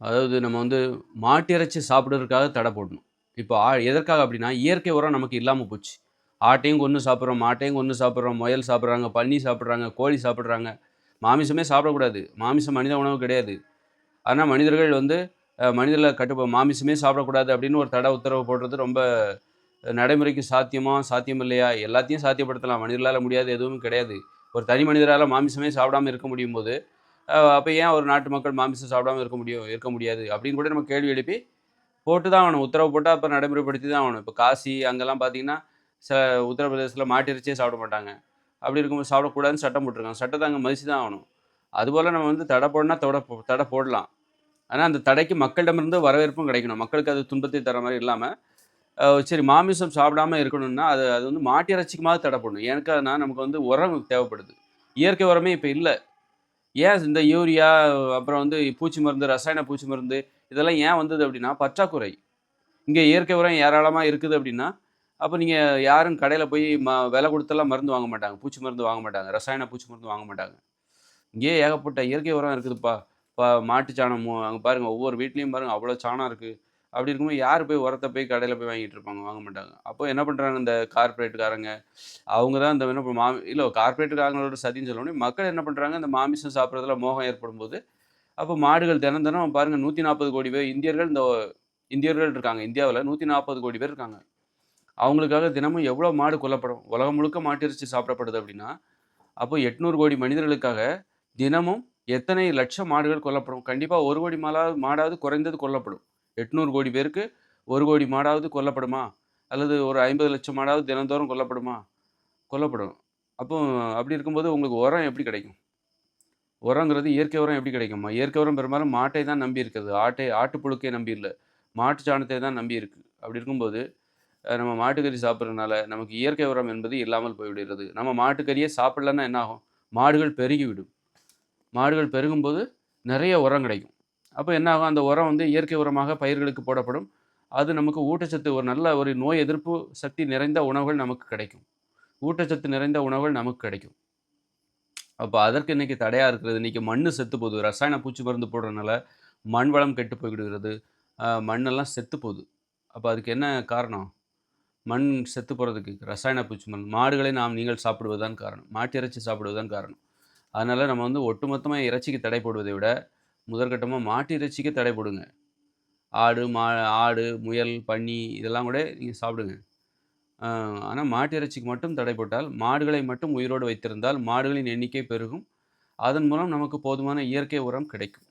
அதாவது நம்ம வந்து மாட்டு இறைச்சி சாப்பிடுறதுக்காக தடை போடணும். இப்போ ஆ எதற்காக அப்படின்னா இயற்கை உரம் நமக்கு இல்லாமல் போச்சு. ஆட்டையும் கொன்று சாப்பிட்றோம் மாட்டையும் கொன்று சாப்பிட்றோம் முயல் சாப்பிட்றாங்க பன்னி சாப்பிட்றாங்க கோழி சாப்பிட்றாங்க. மாமிசமே சாப்பிடக்கூடாது. மாமிசம் மனித உணவு கிடையாது. ஆனால் மனிதர்கள் வந்து மனிதர்களை கட்டுப்பா மாமிசமே சாப்பிடக்கூடாது அப்படின்னு ஒரு தடை உத்தரவு போடுறது ரொம்ப நடைமுறைக்கு சாத்தியமா சாத்தியம் இல்லையா எல்லாத்தையும் சாத்தியப்படுத்தலாம். மனிதர்களால் முடியாது எதுவும் கிடையாது. ஒரு தனி மனிதரால் மாமிசமே சாப்பிடாம இருக்க முடியும் போது அப்போ ஏன் ஒரு நாட்டு மக்கள் மாமிசம் சாப்பிடாம இருக்க முடியும் இருக்க முடியாது? அப்படின்னு கூட நம்ம கேள்வி எழுப்பி போட்டு தான் ஆகணும். உத்தரவு போட்டால் அப்போ நடைமுறைப்படுத்தி தான் ஆகணும். இப்போ காசி அங்கெல்லாம் பார்த்தீங்கன்னா ச உத்தரப்பிரதேசத்தில் மாட்டிறைச்சியே சாப்பிட மாட்டாங்க. அப்படி இருக்கும்போது சாப்பிடக்கூடாதுன்னு சட்டம் போட்டிருக்காங்க. சட்டத்தை அங்கே மதிச்சு தான் ஆகணும். அதுபோல் நம்ம வந்து தடை போடனா தடை போ- தடை போடலாம். ஆனால் அந்த தடைக்கு மக்களிடமிருந்து வரவேற்பும் கிடைக்கணும். மக்களுக்கு அது துன்பத்தை தர மாதிரி இல்லாமல் சரி மாமிசம் சாப்பிடாம இருக்கணும்னா அது அது வந்து மாட்டிறைச்சிக்குமாவது தடை போடணும். ஏன்னா நமக்கு வந்து உரம் தேவைப்படுது. இயற்கை உரமே இப்போ இல்லை. ஏன் இந்த யூரியா அப்புறம் வந்து பூச்சி மருந்து ரசாயன பூச்சி மருந்து இதெல்லாம் ஏன் வந்தது அப்படின்னா பற்றாக்குறை. இங்கே இயற்கை உரம் ஏராளமாக இருக்குது அப்படின்னா அப்போ நீங்கள் யாரும் கடையில் போய் ம விலை கொடுத்தெல்லாம் மருந்து வாங்க மாட்டாங்க. பூச்சி மருந்து வாங்க மாட்டாங்க. ரசாயன பூச்சி மருந்து வாங்க மாட்டாங்க. இங்கேயே ஏகப்பட்ட இயற்கை உரம் இருக்குதுப்பா. இப்போ மாட்டு சாணம் அங்கே பாருங்கள் ஒவ்வொரு வீட்லேயும் பாருங்கள் அவ்வளோ சாணம் இருக்குது அப்படி இருக்கும்போது யார் போய் உரத்தை போய் கடையில் போய் வாங்கிட்டு இருப்பாங்க? வாங்க மாட்டாங்க. அப்போ என்ன பண்ணுறாங்க இந்த கார்ப்பரேட்டுக்காரங்க? அவங்க தான் இந்த என்ன மாமி இல்லை கார்ப்பரேட்டுக்காரங்களோட சதின்னு சொல்லணும் மக்கள் என்ன பண்ணுறாங்க இந்த மாமிசம் சாப்பிட்றதுல மோகம் ஏற்படும் போது அப்போ மாடுகள் தினம் தினம் பாருங்கள் நூற்றி நாற்பது கோடி பேர் இந்தியர்கள் இந்த இந்தியர்கள் இருக்காங்க. இந்தியாவில் நூற்றி நாற்பது கோடி பேர் இருக்காங்க. அவங்களுக்காக தினமும் எவ்வளோ மாடு கொல்லப்படும்? உலகம் முழுக்க மாட்டிறைச்சி சாப்பிடப்படுது அப்படின்னா அப்போ எட்நூறு கோடி மனிதர்களுக்காக தினமும் எத்தனை லட்சம் மாடுகள் கொல்லப்படும்? கண்டிப்பாக ஒரு கோடி மாலாவது மாடாவது குறைந்தது கொல்லப்படும். எட்நூறு கோடி பேருக்கு ஒரு கோடி மாடாவது கொல்லப்படுமா? அல்லது ஒரு ஐம்பது லட்சம் மாடாவது தினந்தோறும் கொல்லப்படுமா? கொல்லப்படும். அப்போ அப்படி இருக்கும்போது உங்களுக்கு உரம் எப்படி கிடைக்கும்? உரங்கிறது இயற்கை உரம் எப்படி கிடைக்குமா? இயற்கை உரம் பெரும்பாலும் மாட்டை தான் நம்பி இருக்குது. ஆட்டை ஆட்டுப்புழுக்கை நம்பி இல்லை. மாட்டு சாணத்தை தான் நம்பி இருக்கு. அப்படி இருக்கும்போது நம்ம மாட்டுக்கறி சாப்பிட்றதுனால நமக்கு இயற்கை உரம் என்பது இல்லாமல் போய்விடுகிறது. நம்ம மாட்டுக்கறியே சாப்பிட்லன்னா என்ன ஆகும்? மாடுகள் பெருகிவிடும். மாடுகள் பெருகும்போது நிறைய உரம் கிடைக்கும். அப்போ என்ன ஆகும்? அந்த உரம் வந்து இயற்கை உரமாக பயிர்களுக்கு போடப்படும். அது நமக்கு ஊட்டச்சத்து ஒரு நல்ல ஒரு நோய் எதிர்ப்பு சக்தி நிறைந்த உணவுகள் நமக்கு கிடைக்கும். ஊட்டச்சத்து நிறைந்த உணவுகள் நமக்கு கிடைக்கும். அப்போ அதற்கு இன்றைக்கி தடையாக இருக்கிறது. இன்றைக்கி மண் செத்து போகுது. ரசாயன பூச்சி மருந்து போடுறதுனால மண் வளம் கெட்டு போய்கிடுகிறது மண்ணெல்லாம் செத்து போகுது. அப்போ அதுக்கு என்ன காரணம்? மண் செத்து போகிறதுக்கு ரசாயன பூச்சி மருந்து. மாடுகளை நாம் நீங்கள் சாப்பிடுவதுதான் காரணம். மாட்டு இறைச்சி சாப்பிடுவதுதான் காரணம். அதனால் நம்ம வந்து ஒட்டுமொத்தமாக இறைச்சிக்கு தடை போடுவதை விட முதற்கட்டமாக மாட்டு இறைச்சிக்கு தடை போடுங்க. ஆடு மா ஆடு முயல் பன்னி இதெல்லாம் கூட நீங்கள் சாப்பிடுங்க. ஆனால் மாட்டு இறைச்சிக்கு மட்டும் தடை போட்டால் மாடுகளை மட்டும் உயிரோடு வைத்திருந்தால் மாடுகளின் எண்ணிக்கை பெருகும். அதன் மூலம் நமக்கு போதுமான இயற்கை உரம் கிடைக்கும்.